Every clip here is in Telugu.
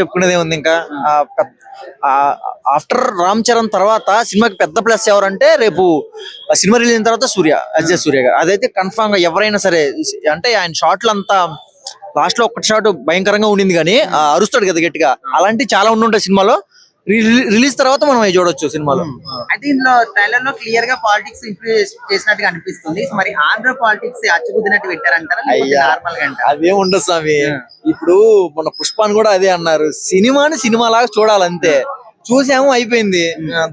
చెప్పుకునేది ఉంది ఇంకా? ఆఫ్టర్ రామ్ చరణ్ తర్వాత సినిమాకి పెద్ద ప్లస్ ఎవరంటే రేపు సినిమా రిలీజ్ అయిన తర్వాత సూర్య అజయ్ సూర్య గారు. అదైతే కన్ఫామ్గా ఎవరైనా సరే అంటే ఆయన షాట్లు అంతా లాస్ట్లో ఒక్కటి షాట్ భయంకరంగా ఉండింది కానీ ఆ అరుస్తాడు కదా గట్టిగా. అలాంటి చాలా ఉండుంటాయి సినిమాలో. రిలీజ్ తర్వాత మనం అవి చూడొచ్చు సినిమాలో. అయితే ఇందులో ట్రైలర్లో క్లియర్గా పాలిటిక్స్ ఇంప్రూవ్ చేసినట్టుగా అనిపిస్తుంది. మరి ఆంధ్ర పాలిటిక్స్ అచ్చుకుద్దినట్టు పెట్టారంటారా. నార్మల్గా అదే ఉండదు స్వామి. ఇప్పుడు మన పుష్పాన్ని కూడా అదే అన్నారు. సినిమాని సినిమా లాగా చూడాలంతే చూసాము అయిపోయింది.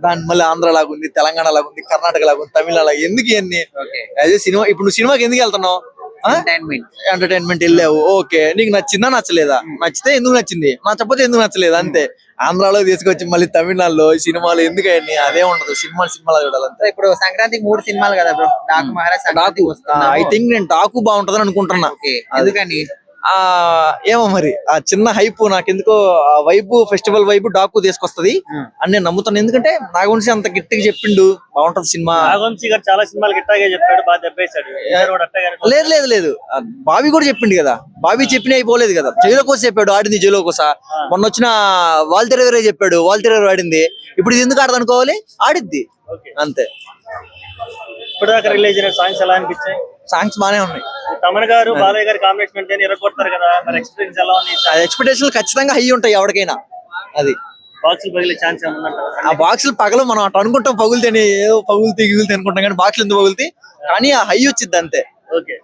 దాని మళ్ళీ ఆంధ్ర లాగా ఉంది తెలంగాణ లాగా ఉంది కర్ణాటక లాగా ఉంది తమిళ లాగా ఎందుకు ఇవన్నీ? ఓకే. అదే సినిమా ఇప్పుడు నువ్వు సినిమాకి ఎందుకు వెళ్తున్నావు? ఎంటర్టైన్మెంట్ ఎంటర్టైన్మెంట్ వెళ్ళావు. ఓకే. నీకు నచ్చిందా నచ్చలేదా? నచ్చితే ఎందుకు నచ్చింది? నచ్చకపోతే ఎందుకు నచ్చలేదు? అంతే. ఆంధ్రాలో తీసుకొచ్చి మళ్ళీ తమిళనాడులో సినిమాలు ఎందుకు అవన్నీ అదే ఉండదు. సినిమా సినిమాలో చూడాలంతే. ఇప్పుడు సంక్రాంతికి మూడు సినిమాలు కదా bro? Daaku Maharaj Daaku. I think నేను డాకు బాగుంటదని అనుకుంటున్నా. ఎందుకని? ఏమో మరి ఆ చిన్న హైప్ నాకెందుకో ఆ వైబ్ ఫెస్టివల్ వైబ్ డాకు తీసుకొస్తది. అని నేను నమ్ముతాను. ఎందుకంటే నాగుంచి అంత గట్టిగా చెప్పిండు బాగుంటది సినిమా. నాగవంశీ గారు చాలా సినిమాలు గిట్టాగే చెప్పాడు బాగా దెబ్బేశాడు. లేదు లేదు లేదు. ఆ బాబీ కూడా చెప్పిండు కదా. బాబీ చెప్పిన అయిపోలేదు కదా. జైలో కోసం చెప్పాడు ఆడింది జైలో కోస మొన్న వచ్చిన వాల్తెరవరే చెప్పాడు వాల్తెరవర్ ఆడింది. ఇప్పుడు ఇది ఎందుకు ఆడదు అనుకోవాలి? ఆడిద్ది. అంతే. ఇప్పుడు రిలీజ్ అయిన సాంగ్స్ ఎలా అనిపించాయి? సాంగ్స్ బానే ఉన్నాయి. తమన్ గారు బాలయ్య గారి కాంబినేషన్ అంటే ఎరగొడతారు కదా. మరి ఎక్స్పీరియన్స్ ఎలా ఉంది? ఎక్స్పెక్టేషన్ ఖచ్చితంగా హై ఉంటాయి ఎవరికైనా. అది. బాక్సులు పగిలే ఛాన్స్ ఆ బాక్సులు పగలు మనం అటు అనుకుంటాం పగులుతేనే ఏదో పగులుతాయి గిగులుతాయి అనుకుంటాం కానీ బాక్సులు ఎందుకు పగులుతాయి? కానీ ఆ హై వచ్చింది అంతే. ఓకే.